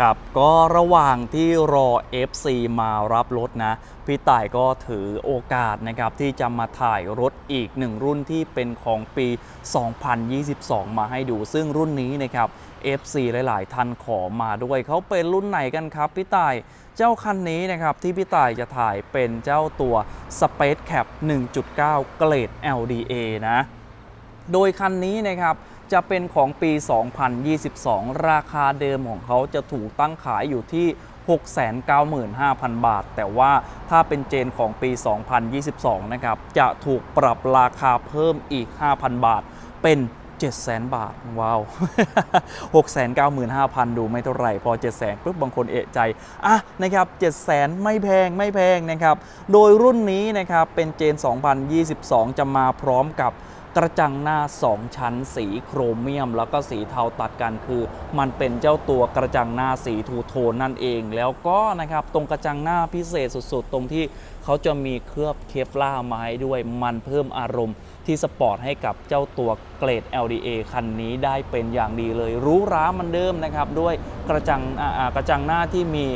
ครับก็ระหว่างที่รอ FC มารับรถนะ พี่ต่ายก็ถือโอกาสนะครับที่จะมาถ่ายรถอีกหนึ่งรุ่นที่เป็นของปี 2022 มาให้ดู ซึ่งรุ่นนี้นะครับ FC หลาย ๆ ท่านขอมาด้วยเขาเป็นรุ่นไหนกันครับพี่ต่ายเจ้าคันนี้นะครับที่พี่ต่ายจะถ่ายเป็นเจ้าตัว Space Cap 1.9 เกรด LDA นะ โดยคันนี้นะครับ จะเป็นของปี 2022 ราคาเดิมของเขาจะถูกตั้งขายอยู่ที่ 695,000 บาท แต่ว่าถ้าเป็นเจนของปี 2022 นะครับ จะถูกปรับราคาเพิ่มอีก 5,000 บาท เป็น700,000บาท ว้าว695,000 ดูไม่เท่าไหร่ พอ700,000ปุ๊บบางคนเอะใจ อะ นะครับ700,000ไม่แพงไม่แพงนะครับ โดยรุ่นนี้นะครับ เป็นเจน 2022 จะมาพร้อมกับ กระจังหน้า 2 ชั้นสีโครเมียม แล้วก็สีเทาตัดกันคือ มันเป็นเจ้าตัวกระจังหน้าสีทูโทนนั่นเอง แล้วก็นะครับตรงกระจังหน้าพิเศษสุดๆ ตรงที่เขาจะมีเคลือบเคฟล่ามาให้ด้วยมันเพิ่มอารมณ์ที่สปอร์ตให้กับเจ้าตัวเกรด LDA คันนี้ได้เป็นอย่างดีเลย รู้ร้ามันเดิมนะครับ ด้วยกระจังกระจังหน้าที่มี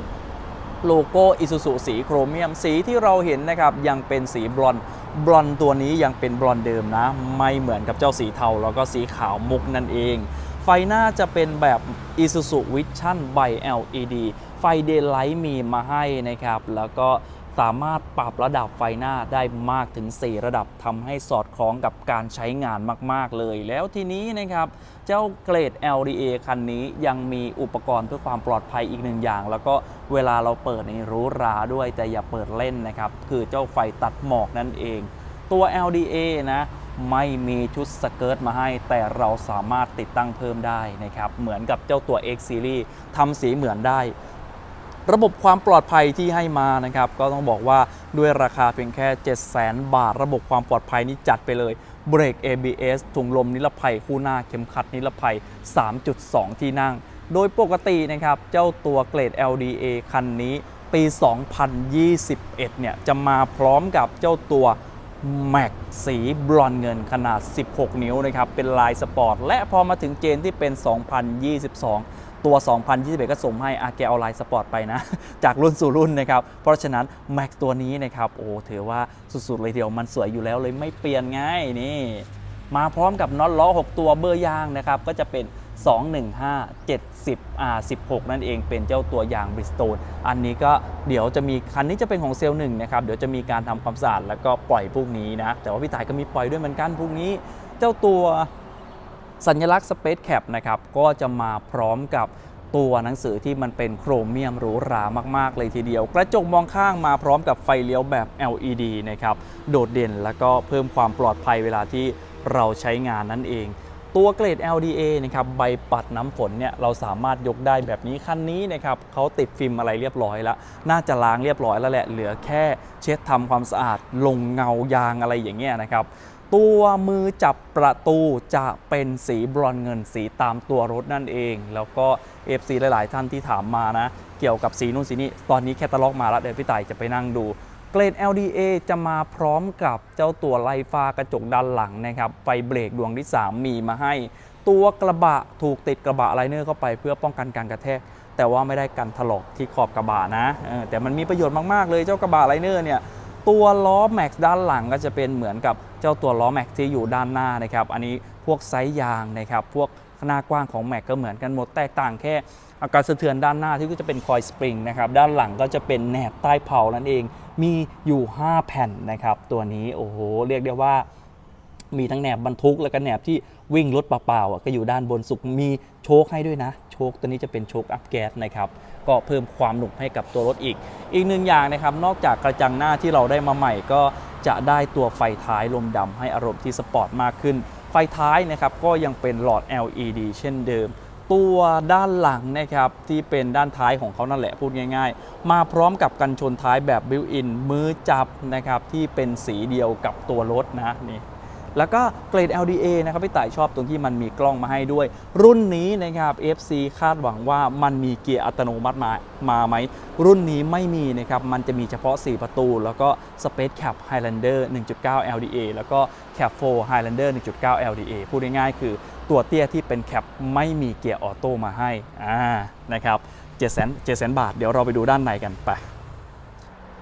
โลโก้อิซูซุสีโครเมียมสีที่เราเห็นนะครับยังเป็นสีบรอนบรอนตัวนี้ยังเป็นบรอนเดิมนะ ไม่เหมือนกับเจ้าสีเทาแล้วก็สีขาวมุกนั่นเอง ไฟหน้าจะเป็นแบบ Isuzu Vision by LED ไฟเดย์ไลท์มีมาให้นะครับ แล้วก็ สามารถปรับระดับไฟหน้าได้มากถึง 4 ระดับทำให้สอดคล้องกับการใช้งานมาก ๆ เลย แล้วทีนี้นะครับเจ้าเกรด LDA คันนี้ยังมีอุปกรณ์เพื่อความปลอดภัยอีกหนึ่งอย่าง แล้วก็เวลาเราเปิดในรู้ราด้วย แต่อย่าเปิดเล่นนะครับ คือเจ้าไฟตัดหมอกนั่นเอง ตัว LDA นะไม่มีชุดสเกิร์ตมาให้ แต่เราสามารถติดตั้งเพิ่มได้นะครับ เหมือนกับเจ้าตัว X Series ทำสีเหมือนได้ ระบบความปลอดภัยที่ให้มานะครับก็ต้องบอกว่าด้วยราคาเพียงแค่ 700,000 บาท ระบบความปลอดภัยนี้จัดไปเลยเบรก ABS ถุงลมนิรภัยคู่หน้าเข็มขัดนิรภัย 3.2 ที่นั่ง โดยปกตินะครับเจ้าตัวเกรด LDA คันนี้ปี 2021 เนี่ยจะมาพร้อมกับเจ้าตัวแม็กสีบรอนเงินขนาด 16 นิ้วนะครับเป็นลายสปอร์ต และพอมาถึงเจนที่เป็น 2022 ตัว 2021 ก็ส่งให้อาแกเอาลายสปอร์ตไปนะ จากรุ่นสู่รุ่นนะครับ เพราะฉะนั้นแม็กตัวนี้นะครับ โอ้ถือว่าสุดๆเลยเดียวมันสวยอยู่แล้วเลยไม่เปลี่ยนง่ายนี่มาพร้อมกับน็อตล้อ 6 ตัวเบอร์ยางนะครับ ก็จะเป็น 215 70อ่า16 นั่นเองเป็นเจ้าตัวยางบริสโตนอันนี้ก็เดี๋ยวจะมีคันนี้จะเป็นของเซลล์หนึ่งนะครับ เดี๋ยวจะมีการทำความสะอาดแล้วก็ปล่อยพวกนี้นะ แต่ว่าพี่ต่ายก็มีปล่อยด้วยเหมือนกันพวกนี้ เจ้าตัว สัญลักษณ์ Space Cap นะครับก็จะมาพร้อมกับตัวหนังสือที่มันเป็นโครเมียมหรูหรามาก ๆ เลยทีเดียว กระจกมองข้างมาพร้อมกับไฟเลี้ยวแบบ LED นะครับโดดเด่นแล้วก็เพิ่มความปลอดภัยเวลาที่เราใช้งานนั่นเอง ตัวเกรด LDA นะครับใบปัดน้ำฝนเนี่ยเราสามารถยกได้แบบนี้คันนี้นะครับเขาติดฟิล์มอะไรเรียบร้อยแล้ว น่าจะล้างเรียบร้อยแล้วแหละเหลือแค่เช็ดทำความสะอาดลงเงายางอะไรอย่างเงี้ยนะครับ ตัวมือจับประตูจะเป็นสีบรอนเงินสีตามตัวรถนั่นเอง แล้วก็ FC หลาย ๆ ท่านที่ถามมานะ เกี่ยวกับสีนู่นสีนี้ ตอนนี้แคตตาล็อกมาแล้วเดี๋ยวพี่ต่ายจะไปนั่งดู เกรด LDA จะมาพร้อมกับเจ้าตัวไลฟ้ากระจกด้านหลังนะครับ ไฟเบรกดวงที่ 3 มีมาให้ ตัวกระบะถูกติดกระบะไลเนอร์เข้าไปเพื่อป้องกันการกระแทก แต่ว่าไม่ได้กันถลอกที่ขอบกระบะนะแต่มันมีประโยชน์มาก ๆ เลยเจ้ากระบะไลเนอร์เนี่ย ตัวล้อแม็กซ์ด้านหลังก็จะเป็นเหมือนกับเจ้าตัวล้อแม็กซ์ที่อยู่ด้านหน้านะครับอันนี้พวกไซส์ยางนะครับพวกหน้ากว้างของแม็กก็เหมือนกันหมดแตกต่างแค่อาการสะเทือนด้านหน้าที่ก็จะเป็นคอยสปริงนะครับด้านหลังก็จะเป็นแหนบใต้เผานั่นเอง มีอยู่ 5 แผ่นนะครับตัวนี้โอ้โหเรียกได้ว่ามีทั้งแหนบบรรทุกแล้วก็แหนบที่วิ่งรถเปล่าๆก็อยู่ด้านบนสุดมีโชคให้ด้วยนะ โชคตัวนี้จะเป็นโชคอัพแก๊สนะครับก็เพิ่มความหนุกให้กับตัวรถอีก อีกหนึ่งอย่างนะครับนอกจากกระจังหน้าที่เราได้มาใหม่ก็ จะได้ตัวไฟท้ายลมดำให้อารมณ์ที่สปอร์ตมากขึ้น ไฟท้ายนะครับก็ยังเป็นหลอด LED เช่นเดิม ตัวด้านหลังนะครับที่เป็นด้านท้ายของเขานั่นแหละพูดง่าย ๆ มาพร้อมกับกันชนท้ายแบบบิวอินมือจับนะครับที่เป็นสีเดียวกับตัวรถนะนี่ แล้วก็เกรด LDA นะครับพี่ต่ายชอบตรงที่มันมีกล้องมาให้ด้วย รุ่นนี้นะครับ FC คาดหวังว่ามันมีเกียร์อัตโนมัติมามาไหม รุ่นนี้ไม่มีนะครับ มันจะมีเฉพาะ 4 ประตู แล้วก็ Space Cap Highlander 1.9 LDA แล้วก็ Cap 4 Highlander 1.9 LDA พูดง่ายๆคือตัวเตี้ยที่เป็นแคปไม่มีเกียร์ออโต้มาให้อ่านะครับ7 0 0 0 0 0บาท เดี๋ยวเราไปดูด้านในกันไป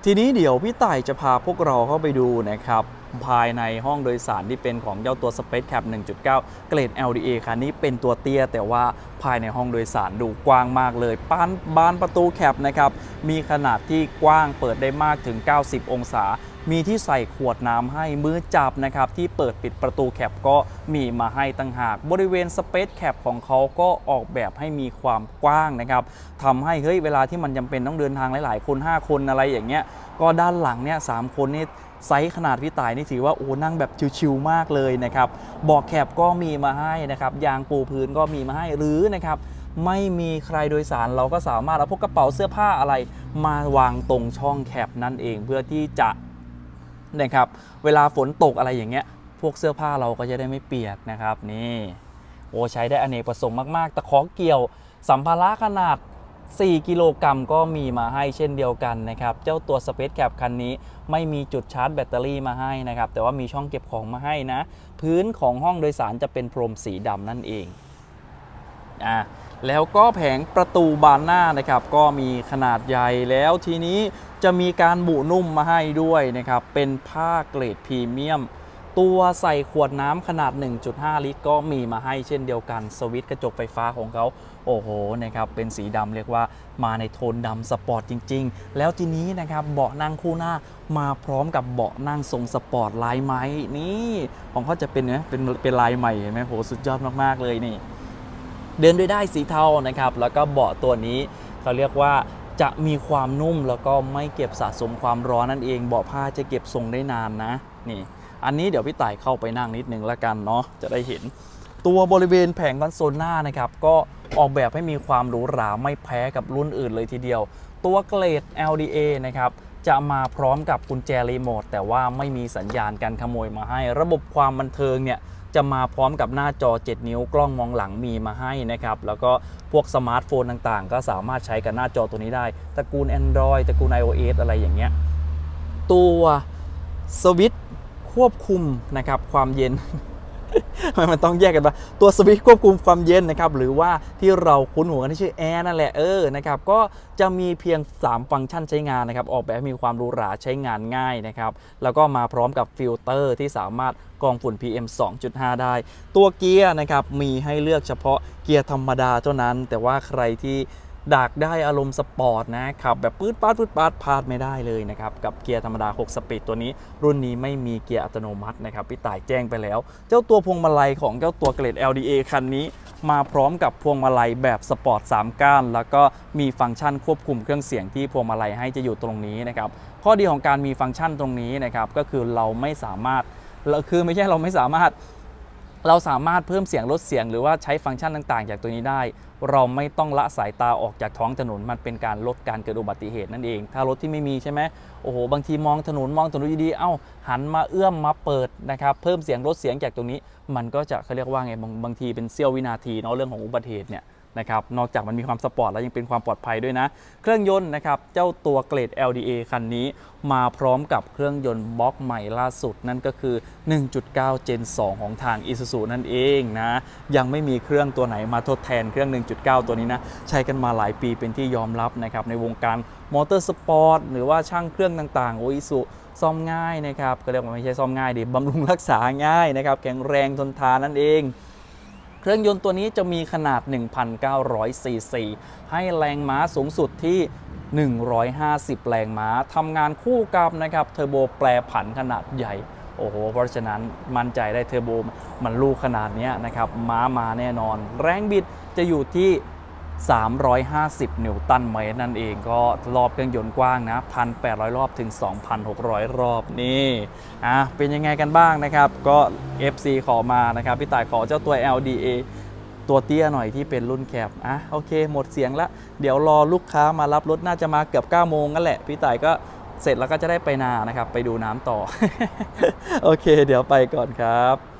ทีนี้เดี๋ยวพี่ต่ายจะพาพวกเราเข้าไปดูนะครับ ภายในห้องโดยสารที่เป็นของเจ้าตัว Space Cap 1.9 เกรด LDA คันนี้เป็นตัวเตี้ย แต่ว่าภายในห้องโดยสารดูกว้างมากเลยปานบานประตูแคปนะครับมีขนาดที่กว้างเปิดได้มากถึง 90 องศามีที่ใส่ขวดน้ำให้มือจับนะครับ ที่เปิดปิดประตูแคปก็มีมาให้ตั้งหาก บริเวณ Space Cap ของเขาก็ออกแบบให้มีความกว้างนะครับทำให้เฮ้ยเวลาที่มันจำเป็นต้องเดินทางหลาย ๆ คน 5 คนอะไรอย่างเงี้ยก็ด้านหลังเนี่ยสามคนนี่ ไซส์ขนาดพี่ต่ายนี่ถือว่าโอ้นั่งแบบชิวๆมากเลยนะครับเบอกแคบก็มีมาให้นะครับยางปูพื้นก็มีมาให้หรือนะครับไม่มีใครโดยสารเราก็สามารถเอาพวกกระเป๋าเสื้อผ้าอะไรมาวางตรงช่องแคบนั่นเองเพื่อที่จะนะครับเวลาฝนตกอะไรอย่างเงี้ย พวกเสื้อผ้าเราก็จะได้ไม่เปียกนะครับนี่โอ้ใช้ได้อเนกประสงค์มาก ๆ แตะขอเกี่ยวสัมภาระขนาด 4 กิโลกรัมก็มีมาให้เช่นเดียวกันนะครับ เจ้าตัว Space Cap คันนี้ไม่มีจุดชาร์จแบตเตอรี่มาให้นะครับ แต่ว่ามีช่องเก็บของมาให้นะ พื้นของห้องโดยสารจะเป็นพรมสีดำนั่นเองอะแล้วก็แผงประตูบานหน้านะครับ ก็มีขนาดใหญ่แล้วทีนี้จะมีการบุนุ่มมาให้ด้วยนะครับ เป็นผ้าเกรดพรีเมียม ตัวใส่ขวดน้ำขนาด 1.5 ลิตร ก็มีมาให้เช่นเดียวกัน สวิตช์กระจกไฟฟ้าของเขา โอ้โหนะครับเป็นสีดำเรียกว่ามาในโทนดำสปอร์ตจริง ๆ แล้วทีนี้นะครับเบาะนั่งคู่หน้ามาพร้อมกับเบาะนั่งทรงสปอร์ตลายไหมนี่ของเขาจะเป็นเนยเป็นเป็นลายใหม่เห็นไหมโหสุดยอดมากๆเลยนี่เดินด้วยได้สีเทานะครับแล้วก็เบาะตัวนี้เขาเรียกว่าจะมีความนุ่มแล้วก็ไม่เก็บสะสมความร้อนนั่นเองเบาะผ้าจะเก็บทรงได้นานนะนี่ อันนี้เดี๋ยวพี่ต่ายเข้าไปนั่งนิดนึงละกันเนาะจะได้เห็น ตัวบริเวณแผงคอนโซลหน้านะครับก็ ออกแบบให้มีความหรูหราไม่แพ้กับรุ่นอื่นเลยทีเดียว ตัวเกรด LDA นะครับจะมาพร้อมกับกุญแจรีโมทแต่ว่าไม่มีสัญญาณการขโมยมาให้ ระบบความบันเทิงเนี่ยจะมาพร้อมกับหน้าจอ 7 นิ้วกล้องมองหลังมีมาให้นะครับ แล้วก็พวกสมาร์ทโฟนต่างๆ ก็สามารถใช้กับหน้าจอตัวนี้ได้ ตระกูล Android ตระกูล iOS อะไรอย่างเงี้ย ตัวสวิตช์ควบคุมนะครับความเย็น มมันต้องแยกกันปะตัวสวิตช์ควบคุมความเย็นนะครับหรือว่าที่เราคุ้นหูกันที่ชื่อแอร์นั่นแหละเออนะครับก็จะมีเพียง 3 ฟังก์ชันใช้งานนะครับออกแบบให้มีความหรูหราใช้งานง่ายนะครับแล้วก็มาพร้อมกับฟิลเตอร์ที่สามารถกรองฝุ่น PM 2.5 ได้ ตัวเกียร์นะครับมีให้เลือกเฉพาะเกียร์ธรรมดาเท่านั้น แต่ว่าใครที่ ดากได้อารมณ์สปอร์ตนะขับแบบปื๊ดปาดปื๊ดปาดพลาดไม่ได้เลยนะครับ กับเกียร์ธรรมดา 6 สปีดตัวนี้ รุ่นนี้ไม่มีเกียร์อัตโนมัตินะครับพี่ต่ายแจ้งไปแล้ว เจ้าตัวพวงมาลัยของเจ้าตัวเกรด LDA คันนี้มาพร้อมกับพวงมาลัยแบบสปอร์ต 3 ก้าน แล้วก็มีฟังก์ชันควบคุมเครื่องเสียงที่พวงมาลัยให้จะอยู่ตรงนี้นะครับข้อดีของการมีฟังก์ชันตรงนี้นะครับก็คือเราไม่สามารถเราคือไม่ใช่เราไม่สามารถเราสามารถเพิ่มเสียงลดเสียงหรือว่าใช้ฟังก์ชันต่าง ๆ จากตัวนี้ได้ เราไม่ต้องละสายตาออกจากท้องถนน มันเป็นการลดการเกิดอุบัติเหตุนั่นเอง ถ้ารถที่ไม่มีใช่ไหมโอ้โหบางทีมองถนนมองถนนดีๆเอ้าหันมาเอื้อมมาเปิดนะครับเพิ่มเสียงลดเสียงจากตรงนี้ มันก็จะเขาเรียกว่าไงบางบางทีเป็นเสี้ยววินาทีเนาะเรื่องของอุบัติเหตุเนี่ย นะครับนอกจากมันมีความสปอร์ตแล้วยังเป็นความปลอดภัยด้วยนะ เครื่องยนต์นะครับเจ้าตัวเกรด LDA คันนี้มาพร้อมกับเครื่องยนต์บล็อกใหม่ล่าสุด นั่นก็คือ 1.9 Gen 2 ของทาง Isuzu นั่นเองนะยังไม่มีเครื่องตัวไหนมาทดแทนเครื่อง 1.9 ตัวนี้นะใช้กันมาหลายปีเป็นที่ยอมรับนะครับในวงการมอเตอร์สปอร์ตหรือว่าช่างเครื่องต่างๆโออิสุซ่อมง่ายนะครับก็เรียกว่าไม่ใช่ซ่อมง่ายดิบำรุงรักษาง่ายนะครับแข็งแรงทนทานนั่นเอง เครื่องยนต์ตัวนี้จะมีขนาด 1,900ซีซีให้แรงม้าสูงสุดที่ 150 แรงม้าทำงานคู่กับนะครับเทอร์โบแปรผันขนาดใหญ่โอ้โห เพราะฉะนั้นมั่นใจได้เทอร์โบมันลูกขนาดนี้นะครับ ม้ามาแน่นอน แรงบิดจะอยู่ที่ 350 นิวตันเมตรนั่นเองก็รอบเครื่องยนต์กว้างนะ 1,800 รอบถึง 2,600 รอบนี่ อะ เป็นยังไงกันบ้างนะครับ ก็ FC ขอมานะครับพี่ต่ายขอเจ้าตัว LDA ตัวเตี้ยหน่อยที่เป็นรุ่นแคบอะโอเค หมดเสียงละเดี๋ยวรอลูกค้ามารับรถน่าจะมาเกือบ9โมงนั่นแหละ พี่ต่ายก็เสร็จแล้วก็จะได้ไปนานะครับ ไปดูน้ำต่อ โอเค เดี๋ยวไปก่อนครับ